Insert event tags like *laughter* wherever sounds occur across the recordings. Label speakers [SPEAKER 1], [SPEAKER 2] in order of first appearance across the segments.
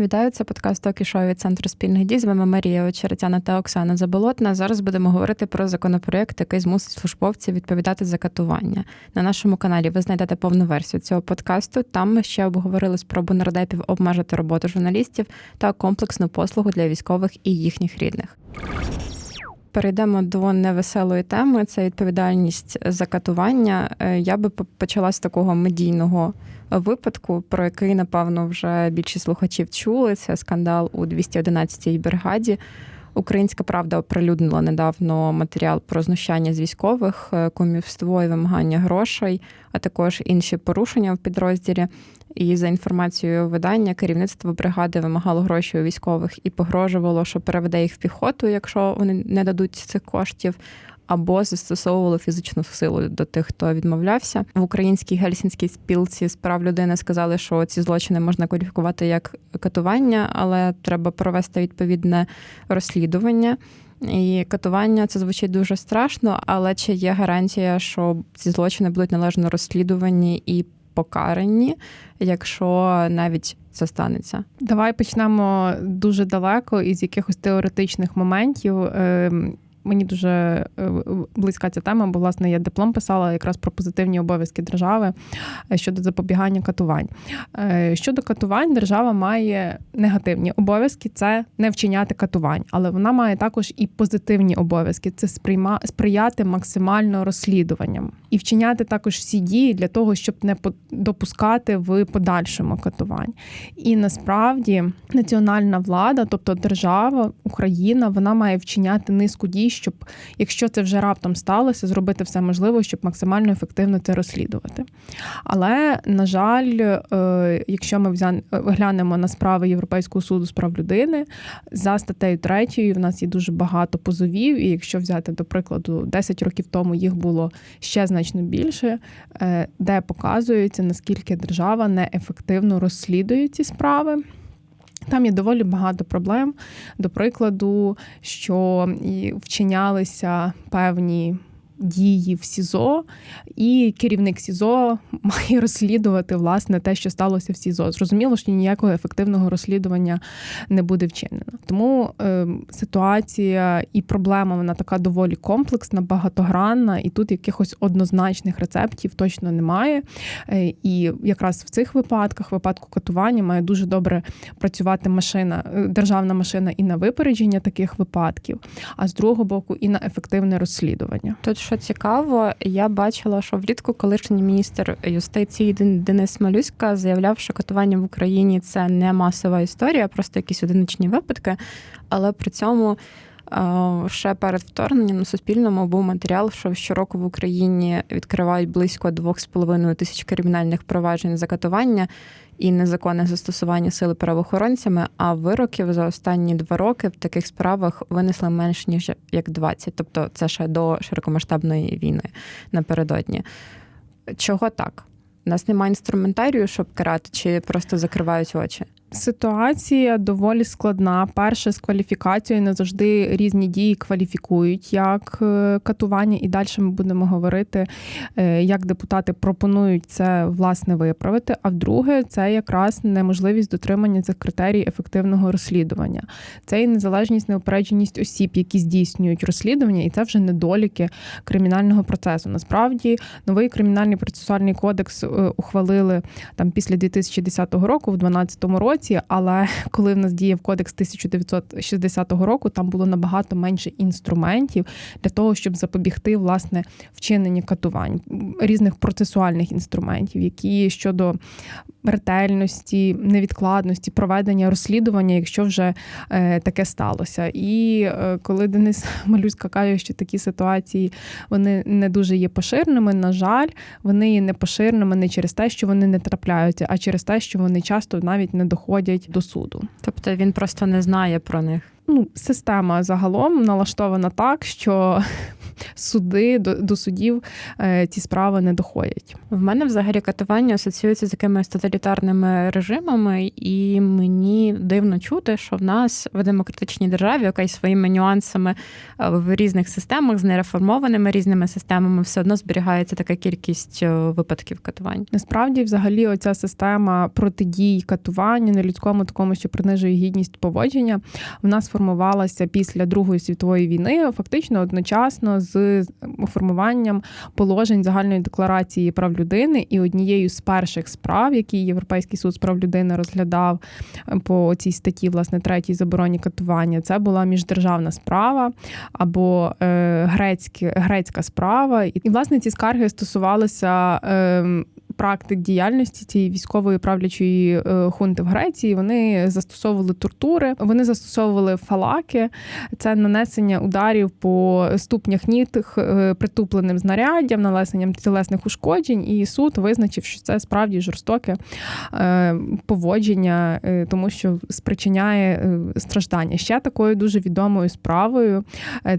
[SPEAKER 1] Вітаю, це подкаст «Токі шоу» від центру спільних дій. З вами Марія Очеретяна та Оксана Заболотна. Зараз будемо говорити про законопроект, який змусить службовців відповідати за катування. На нашому каналі ви знайдете повну версію цього подкасту. Там ми ще обговорили спробу нардепів обмежити роботу журналістів та комплексну послугу для військових і їхніх рідних. Перейдемо до невеселої теми. Це відповідальність за катування. Е, Я би почала з такого медійного випадку, про який, напевно, вже більшість слухачів чули. Це скандал у 211-й бригаді. Українська правда оприлюднила недавно матеріал про знущання з військових, е, кумівство і вимагання грошей, а також інші порушення в підрозділі. І за інформацією видання, керівництво бригади вимагало гроші у військових і погрожувало, що переведе їх в піхоту, якщо вони не дадуть цих коштів або застосовували фізичну силу до тих, хто відмовлявся в українській гельсінській спілці з прав людини. Сказали, що ці злочини можна кваліфікувати як катування, але треба провести відповідне розслідування. І катування це звучить дуже страшно, але чи є гарантія, що ці злочини будуть належно розслідувані і покарані, якщо навіть це станеться?
[SPEAKER 2] Давай почнемо дуже далеко із якихось теоретичних моментів. Мені дуже е, близька ця тема, бо власне я диплом писала якраз про позитивні обов'язки держави е, щодо запобігання катувань. Е, щодо катувань, держава має негативні обов'язки це не вчиняти катувань, але вона має також і позитивні обов'язки це сприяти максимально розслідуванням і вчиняти також всі дії для того, щоб не допускати в подальшому катувань. І насправді національна влада, тобто держава, Україна, вона має вчиняти низку дій щоб якщо це вже раптом сталося, зробити все можливе, щоб максимально ефективно це розслідувати. Але, на жаль, е, якщо ми глянемо на справи Європейського суду з прав людини, за статтею 3 в нас є дуже багато позовів, і якщо взяти, до прикладу, 10 років тому їх було ще значно більше, е, де показується, наскільки держава неефективно розслідує ці справи. Там є доволі багато проблем. До прикладу, що вчинялися певні дії в СІЗО, і керівник СІЗО *laughs* має розслідувати власне те, що сталося в СІЗО. Зрозуміло, що ніякого ефективного розслідування не буде вчинено. Тому е, ситуація і проблема вона така доволі комплексна, багатогранна, і тут якихось однозначних рецептів точно немає. Е, і якраз в цих випадках, випадку катування, має дуже добре працювати машина, е, державна машина і на випередження таких випадків, а з другого боку, і на ефективне розслідування.
[SPEAKER 1] Тут що цікаво, я бачила, що влітку колишній міністр юстиції Денис Малюська заявляв, що катування в Україні це не масова історія, просто якісь одиничні випадки. Але при цьому ще перед вторгненням на Суспільному був матеріал, що щороку в Україні відкривають близько 2,5 тисяч кримінальних проваджень за катування і незаконне застосування сили правоохоронцями. А вироків за останні два роки в таких справах винесли менш ніж як 20. Тобто це ще до широкомасштабної війни напередодні. Чого так? У нас немає інструментарію, щоб карати, чи просто закривають очі.
[SPEAKER 2] Ситуація доволі складна. Перше з кваліфікацією не завжди різні дії кваліфікують як е, катування, і далі ми будемо говорити, е, як депутати пропонують це власне виправити. А вдруге, це якраз неможливість дотримання цих критерій ефективного розслідування. Це і незалежність, неупередженість осіб, які здійснюють розслідування, і це вже недоліки кримінального процесу. Насправді, новий кримінальний процесуальний кодекс е, ухвалили там після 2010 року, в 2012 році році, але коли в нас діяв кодекс 1960 року, там було набагато менше інструментів для того, щоб запобігти власне вчиненню катувань, різних процесуальних інструментів, які щодо ретельності, невідкладності, проведення розслідування, якщо вже е, таке сталося. І е, коли Денис *laughs* Малюська каже, що такі ситуації вони не дуже є поширеними, на жаль, вони є не поширеними не через те, що вони не трапляються, а через те, що вони часто навіть не доходять доходять до суду.
[SPEAKER 1] Тобто він просто не знає про них.
[SPEAKER 2] Ну, система загалом налаштована так, що *laughs* суди до, до судів е, ці справи не доходять.
[SPEAKER 1] В мене взагалі катування асоціюється з якимись тоталітарними режимами, і мені дивно чути, що в нас в демократичній державі, яка й своїми нюансами е, в різних системах з нереформованими різними системами, все одно зберігається така кількість е, випадків катувань.
[SPEAKER 2] Насправді, взагалі, оця система протидій катуванню, нелюдському такому, що принижує гідність поводження, в нас формувалася після Другої світової війни, фактично одночасно з формуванням положень загальної декларації прав людини. І однією з перших справ, які Європейський суд з прав людини розглядав е, по цій статті, власне, третій забороні катування, це була міждержавна справа або е, грецькі, грецька справа. І, власне, ці скарги стосувалися. Практик діяльності цієї військової правлячої е, хунти в Греції вони застосовували тортури, вони застосовували фалаки, це нанесення ударів по ступнях ніг е, притупленим знаряддям, нанесенням тілесних ушкоджень. І суд визначив, що це справді жорстоке е, поводження, тому що спричиняє страждання. Ще такою дуже відомою справою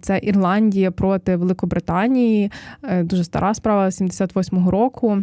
[SPEAKER 2] це Ірландія проти Великобританії, дуже стара справа 78-го року.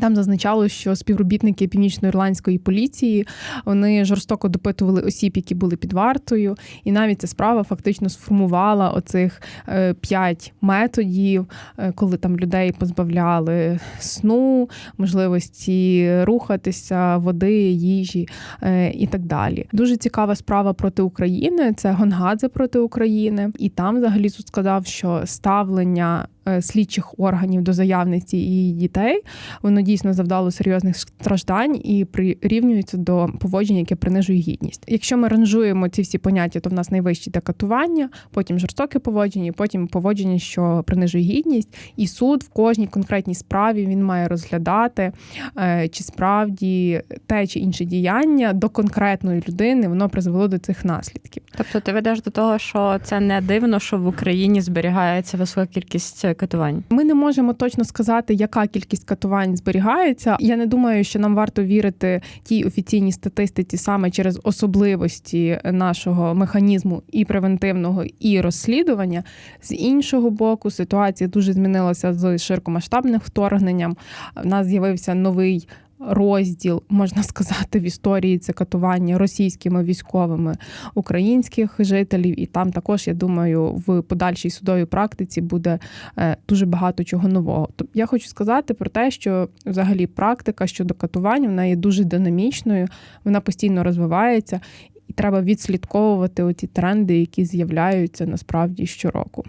[SPEAKER 2] Там зазначало, що співробітники північно-ірландської поліції вони жорстоко допитували осіб, які були під вартою, і навіть ця справа фактично сформувала оцих е, п'ять методів, е, коли там людей позбавляли сну, можливості рухатися, води, їжі е, і так далі. Дуже цікава справа проти України. Це Гонгадзе проти України, і там взагалі суд сказав, що ставлення. Е, слідчих органів до заявниці і її дітей, воно дійсно завдало серйозних страждань і прирівнюється до поводження, яке принижує гідність. Якщо ми ранжуємо ці всі поняття, то в нас найвищі це катування, потім жорстоке поводження, потім поводження, що принижує гідність, і суд в кожній конкретній справі він має розглядати, е, чи справді те чи інше діяння до конкретної людини воно призвело до цих наслідків.
[SPEAKER 1] Тобто ти ведеш до того, що це не дивно, що в Україні зберігається висока кількість катувань.
[SPEAKER 2] Ми не можемо точно сказати, яка кількість катувань зберігається. Я не думаю, що нам варто вірити тій офіційній статистиці саме через особливості нашого механізму і превентивного, і розслідування. З іншого боку, ситуація дуже змінилася з широкомасштабним вторгненням. У нас з'явився новий розділ, можна сказати, в історії це катування російськими військовими українських жителів, і там також, я думаю, в подальшій судовій практиці буде е, дуже багато чого нового. Тобто я хочу сказати про те, що взагалі практика щодо катування вона є дуже динамічною, вона постійно розвивається, і треба відслідковувати оці тренди, які з'являються насправді щороку.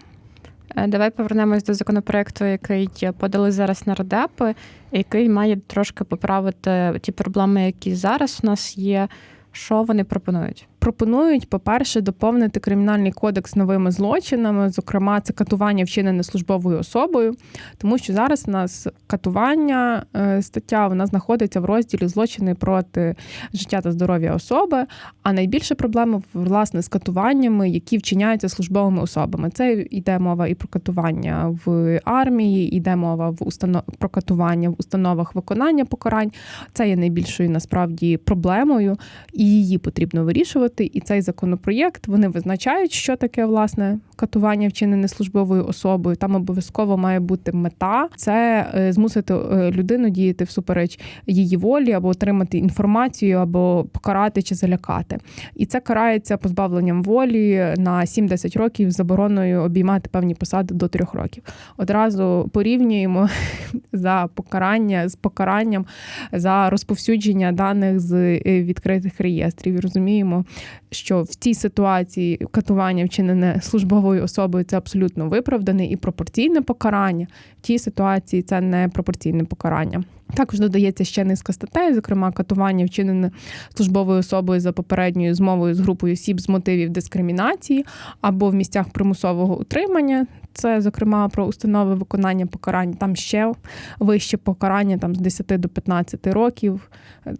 [SPEAKER 1] Е, давай повернемось до законопроекту, який подали зараз на радепи, який має трошки поправити ті проблеми, які зараз у нас є. Що вони пропонують?
[SPEAKER 2] Пропонують, по-перше, доповнити кримінальний кодекс новими злочинами, зокрема, це катування вчинене службовою особою, тому що зараз у нас катування е, стаття вона знаходиться в розділі злочини проти життя та здоров'я особи. А найбільша проблема власне з катуваннями, які вчиняються службовими особами. Це йде мова і про катування в армії, йде мова в установ... про катування в установах виконання покарань. Це є найбільшою насправді проблемою, і її потрібно вирішувати вирішувати. І цей законопроєкт вони визначають, що таке власне катування вчинене службовою особою. Там обов'язково має бути мета це е, змусити е, людину діяти всупереч її волі, або отримати інформацію, або покарати чи залякати. І це карається позбавленням волі на 7-10 років забороною обіймати певні посади до 3 років. Одразу порівнюємо *laughs* за покарання з покаранням за розповсюдження даних з е, відкритих реєстрів. Розуміємо, що в цій ситуації катування вчинене службовою особою це абсолютно виправдане і пропорційне покарання. В тій ситуації це не пропорційне покарання. Також додається ще низка статей, зокрема катування вчинене службовою особою за попередньою змовою з групою осіб з мотивів дискримінації або в місцях примусового утримання. Це, зокрема, про установи виконання покарань. Там ще вище покарання, там з 10 до 15 років.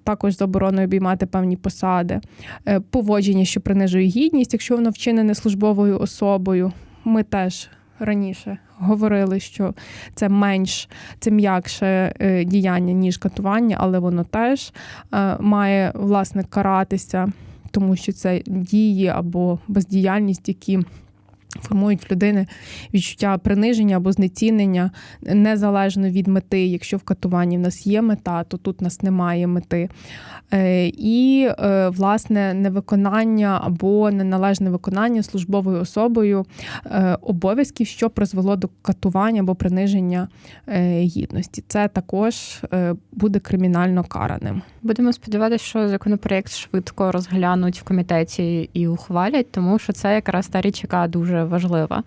[SPEAKER 2] Також забороною обіймати певні посади, е, поводження, що принижує гідність, якщо воно вчинене службовою особою. Ми теж раніше говорили, що це менш це м'якше е, діяння, ніж катування, але воно теж е, має власне каратися, тому що це дії або бездіяльність, які формують в людини відчуття приниження або знецінення незалежно від мети. Якщо в катуванні в нас є мета, то тут в нас немає мети. Е, І, е, власне, невиконання або неналежне виконання службовою особою е, обов'язків, що призвело до катування або приниження гідності. Це також буде кримінально караним.
[SPEAKER 1] Будемо сподіватися, що законопроєкт швидко розглянуть в комітеті і ухвалять, тому що це якраз та річ, яка важлива.